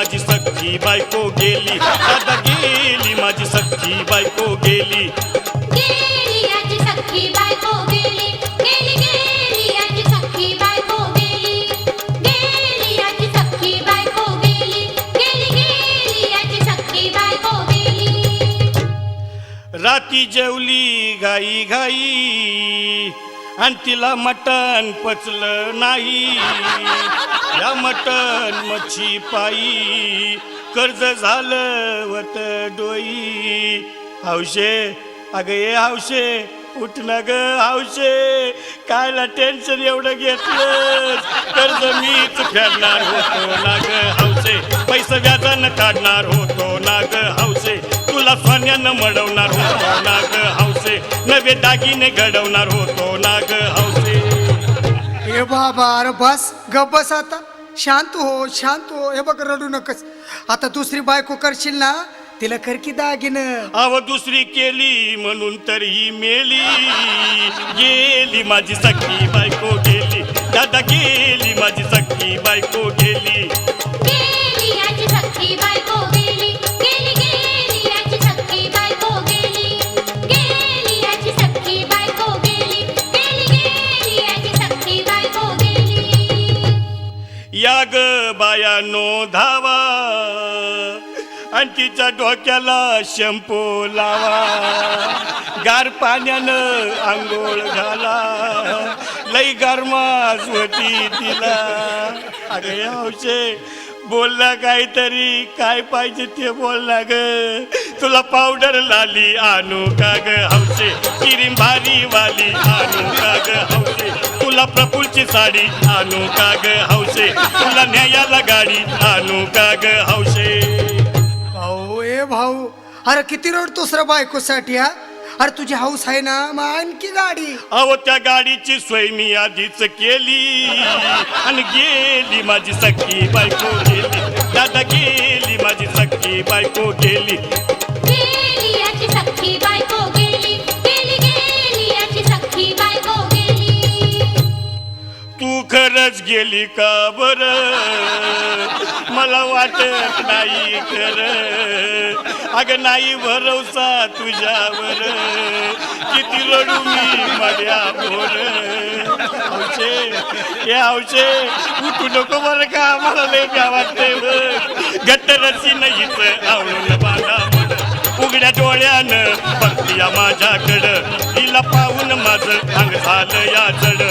माझी सख्खी बायको गेली. बायको गेली. सख्खी बायको याची सख्खी बायको गेली. राती जेवली घाई घाई. आणि तिला मटण पचलं नाही. मटन मच्छी पायी कर्ज झालं वत डोई. हौशे अगं ये हौशे उठ ना ग हौशे कायला टेन्शन एवढं घेतलं कर्ज मीच फेडणार होतो ना ग हौशे पैसे व्याजानं काढणार होतो ना ग हौशे तुला सोन्यानं मडवणार होतो ना ग हौसे नवे दागिने घडवणार होतो ना ग हौसे ए बाबा अरे बस गप्प बस आता. शांत हो शांत हो. हे बघ रडू नकस. आता दुसरी बायको करशील ना तिला करकी दागिन दागिनं. अव दुसरी केली म्हणून तर ही मेली. गेली माझी सखी बायको गेली. दादा गेली माझी सखी बायको गेली. या ग बायानो धावा आणि तिच्या डोक्याला शॅम्पू लावा. गार पाण्यानं आंघोळ घाला. लई गरमास होती तिला. अरे हौशे बोलला काहीतरी काय पाहिजे ते बोलला ग. तुला पावडर लाली आणू का ग? हौशे किरीम भारी वाली. तुला प्रफुलची साडी आणू का ग हौशे? तुला न्यायाला गाडी आणू का ग हौशे? भाऊ ए भाऊ अरे किती रडतोस रे बायकोसाठी हा? अरे तुझी हाऊस आहे ना मग आणखी गाडी. अहो त्या गाडीची सोय मी आधीच केली. आणि गेली माझी सख्खी बायको गेली. दादा गेली माझी सख्खी बायको गेली गेली. गेली का बर? मला वाटत नाही कर अगं नाही भरवसा तुझ्यावर. किती रडू मी माझ्यावर हौशे हे हौशे उठू नको बरं का? मला लय भ्या वाटतंय घट्ट रसी नाहीच आवडून बांधा उघड्या डोळ्यानं बघतीया माझ्याकडं. तिला पाहून माझं अंग झालं या जड.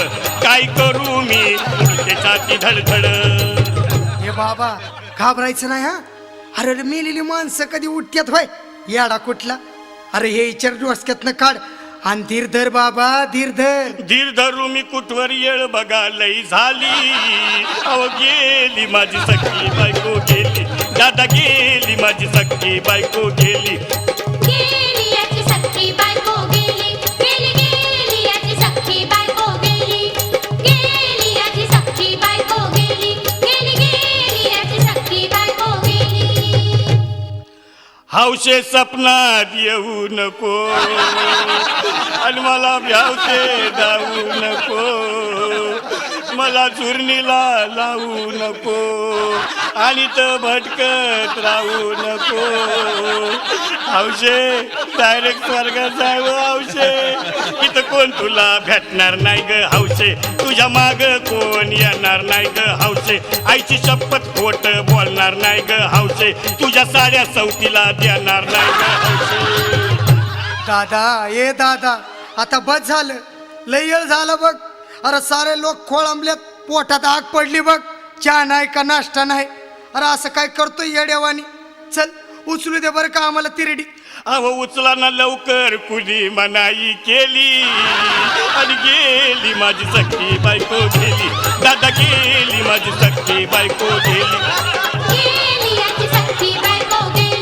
काय करू मी? छाती धडधड. हे बाबा घाबरायचं नाही हा? अरे रे मेलेली माणसं कधी उठत्यात होय? याडा कुठला? अरे हे विचार डोसक्यातनं काढ. आणि धीर धर बाबा धीर धर धीर धरू मी कुठवर येळ बघा लई झाली. अव गेली माझी सख्खी बायको गेली. दादा गेली माझी सख्खी बायको गेली. हौशे सपनात येऊ नको. आणि मला भ्यावते जाऊ नको. मला चुरणीला लावू नको. आणि तर भटकत राहू नको. आवशे डायरेक्ट स्वर्गात जाव आवशे. इथं कोण तुला भेटणार नाही ग हौशे तुझ्या माग कोण येणार नाही ग हौशे आईची शपथ खोट बोलणार नाही ग हौशे तुझ्या साड्या सवतीला देणार नाही ग हौशे दादा ए दादा आता बस झालं. लय झालं बघ. अरे सारे लोक खोळंबल्यात पोटात आग पडली बघ. चहा नाही का नाश्ता नाही? अरे असं काय करतोय येड्यावानी चल उचलू दे बरं का आम्हाला तिरडी. अहो उचला ना लवकर कुणी मनाई केली? आणि गेली माझी सख्खी बायको गेली. दादा गेली माझी सख्खी बायको गेली. गेली याची सख्खी बायको गेली.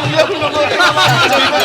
Dios, no, no,